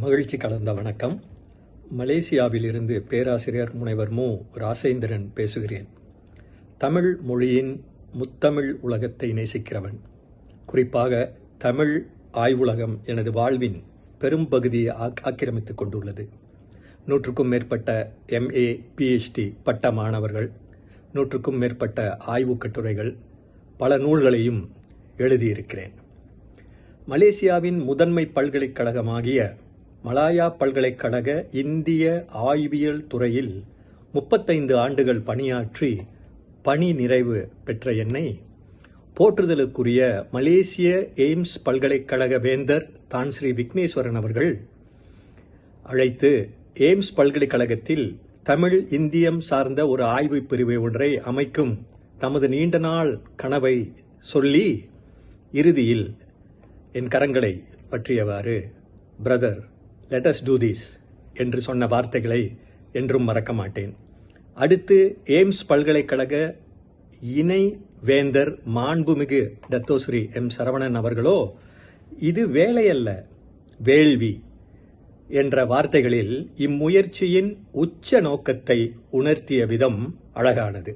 மகிழ்ச்சி கலந்த வணக்கம். மலேசியாவிலிருந்து பேராசிரியர் முனைவர் மு. ராசேந்திரன் பேசுகிறேன். தமிழ் மொழியின் முத்தமிழ் உலகத்தை நேசிக்கிறவன். குறிப்பாக தமிழ் ஆய்வுலகம் எனது வாழ்வின் பெரும்பகுதியை ஆக்- ஆக்கிரமித்துக் கொண்டுள்ளது. நூற்றுக்கும் மேற்பட்ட எம்ஏ பிஹெச்டி பட்ட மாணவர்கள் நூற்றுக்கும் மேற்பட்ட ஆய்வுக் கட்டுரைகள் பல நூல்களையும் எழுதியிருக்கிறேன். மலேசியாவின் முதன்மை பல்கலைக்கழகமாகிய மலாயா பல்கலைக்கழக இந்திய ஆய்வியல் துறையில் முப்பத்தைந்து ஆண்டுகள் பணியாற்றி பணி நிறைவு பெற்ற என்னை போற்றுதலுக்குரிய மலேசிய எய்ம்ஸ் பல்கலைக்கழக வேந்தர் தான் ஸ்ரீ விக்னேஸ்வரன் அவர்கள் அழைத்து எய்ம்ஸ் பல்கலைக்கழகத்தில் தமிழ் இந்தியம் சார்ந்த ஒரு ஆய்வுப் பிரிவு ஒன்றை அமைக்கும் தமது நீண்ட நாள் கனவை சொல்லி இறுதியில் என் கரங்களை பற்றியவாறு பிரதர் லெட்டஸ் டூ தீஸ் என்று சொன்ன வார்த்தைகளை என்றும் மறக்க மாட்டேன். அடுத்து எய்ம்ஸ் பல்கலைக்கழக இணை வேந்தர் மாண்புமிகு டத்தோஸ்ரீ எம் சரவணன் அவர்களோ இது வேலையல்ல வேள்வி என்ற வார்த்தைகளில் இம்முயற்சியின் உச்ச நோக்கத்தை உணர்த்திய விதம் அழகானது.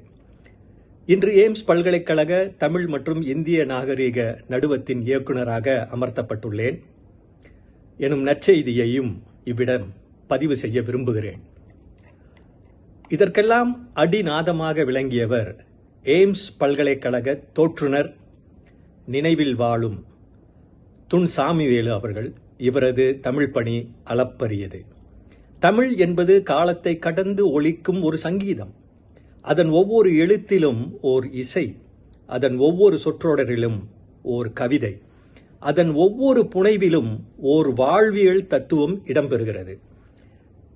இன்று எய்ம்ஸ் பல்கலைக்கழக தமிழ் மற்றும் இந்திய நாகரிக நடுவத்தின் இயக்குனராக அமர்த்தப்பட்டுள்ளேன். எனும் நற்செய்தியையும் இவ்விடம் பதிவு செய்ய விரும்புகிறேன். இதற்கெல்லாம் அடிநாதமாக விளங்கியவர் எய்ம்ஸ் பல்கலைக்கழக தோற்றுனர் நினைவில் வாழும் துன் சாமிவேலு அவர்கள். இவரது தமிழ் பணி அளப்பரியது. தமிழ் என்பது காலத்தை கடந்து ஒழிக்கும் ஒரு சங்கீதம். அதன் ஒவ்வொரு எழுத்திலும் ஓர் இசை அதன் ஒவ்வொரு சொற்றொடரிலும் ஓர் கவிதை. அதன் ஒவ்வொரு புனைவிலும் ஓர் வாழ்வியல் தத்துவம் இடம்பெறுகிறது.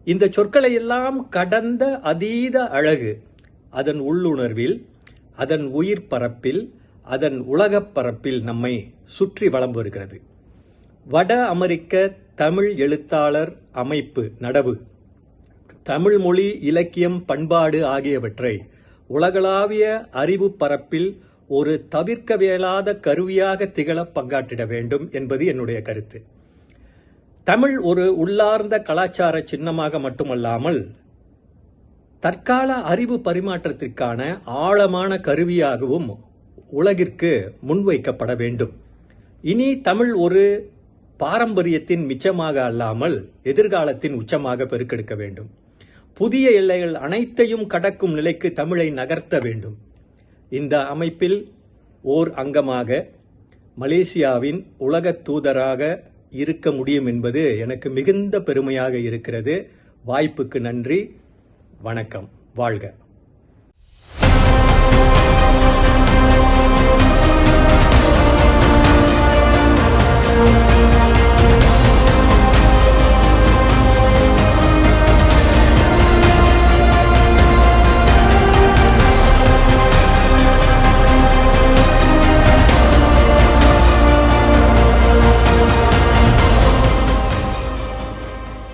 இந்த சொற்களையெல்லாம் கடந்த அதீத அழகு அதன் உள்ளுணர்வில் அதன் உயிர் பரப்பில் அதன் உலகப் பரப்பில் நம்மை சுற்றி வளம் வருகிறது. வட அமெரிக்க தமிழ் எழுத்தாளர் அமைப்பு நடவு தமிழ் மொழி இலக்கியம் பண்பாடு ஆகியவற்றை உலகளாவிய அறிவு பரப்பில் ஒரு தவிர்க்க வேலாத கருவியாக திகழ பங்காற்றிட வேண்டும் என்பது என்னுடைய கருத்து. தமிழ் ஒரு உள்ளார்ந்த கலாச்சார சின்னமாக மட்டுமல்லாமல் தற்கால அறிவு பரிமாற்றத்திற்கான ஆழமான கருவியாகவும் உலகிற்கு முன்வைக்கப்பட வேண்டும். இனி தமிழ் ஒரு பாரம்பரியத்தின் மிச்சமாக அல்லாமல் எதிர்காலத்தின் உச்சமாக பெருக்கெடுக்க வேண்டும். புதிய எல்லைகள் அனைத்தையும் கடக்கும் நிலைக்கு தமிழை நகர்த்த வேண்டும். இந்த அமைப்பில் ஓர் அங்கமாக மலேசியாவின் உலகத் தூதராக இருக்க முடியும் என்பது எனக்கு மிகுந்த பெருமையாக இருக்கிறது. வாய்ப்புக்கு நன்றி. வணக்கம். வாழ்க.